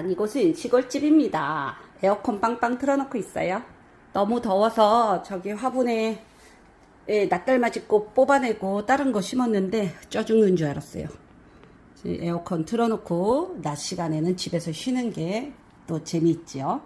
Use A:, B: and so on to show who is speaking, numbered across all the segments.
A: 이곳은 시골집입니다. 에어컨 빵빵 틀어놓고 있어요. 너무 더워서 저기 화분에 예, 낫달맞이 꽃 뽑아내고 다른 거 심었는데 쪄 죽는 줄 알았어요. 에어컨 틀어놓고 낮 시간에는 집에서 쉬는 게 또 재미있지요.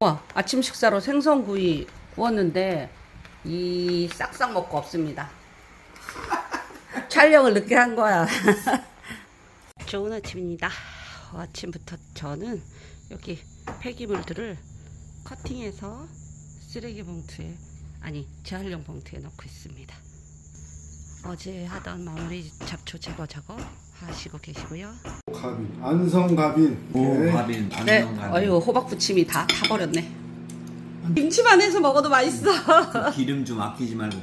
A: 와, 아침 식사로 생선구이 구웠는데 이 싹싹 먹고 없습니다. 촬영을 늦게 한 거야. 좋은 아침입니다. 아침부터 저는 여기 폐기물들을 커팅해서 쓰레기 봉투에 아니 재활용 봉투에 넣고 있습니다. 어제 하던 마무리 잡초 제거 작업 하시고 계시고요.
B: 가빈 안성 가빈
C: 오
B: 네.
C: 가빈
A: 네,
C: 안녕
A: 어유 호박 부침이 다 타버렸네. 김치만 해서 먹어도 맛있어.
C: 그 기름 좀 아끼지 말고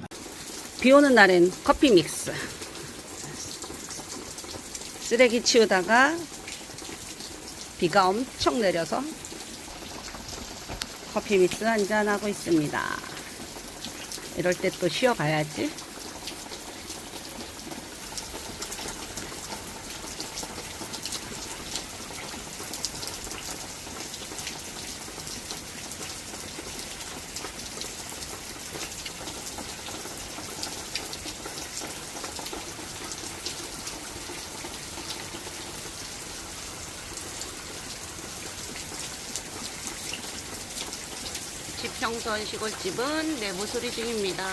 A: 비 오는 날엔 커피 믹스. 쓰레기 치우다가 비가 엄청 내려서 커피 믹스 한잔 하고 있습니다. 이럴 때 또 쉬어가야지. 평선 시골집은 내부 수리 중입니다.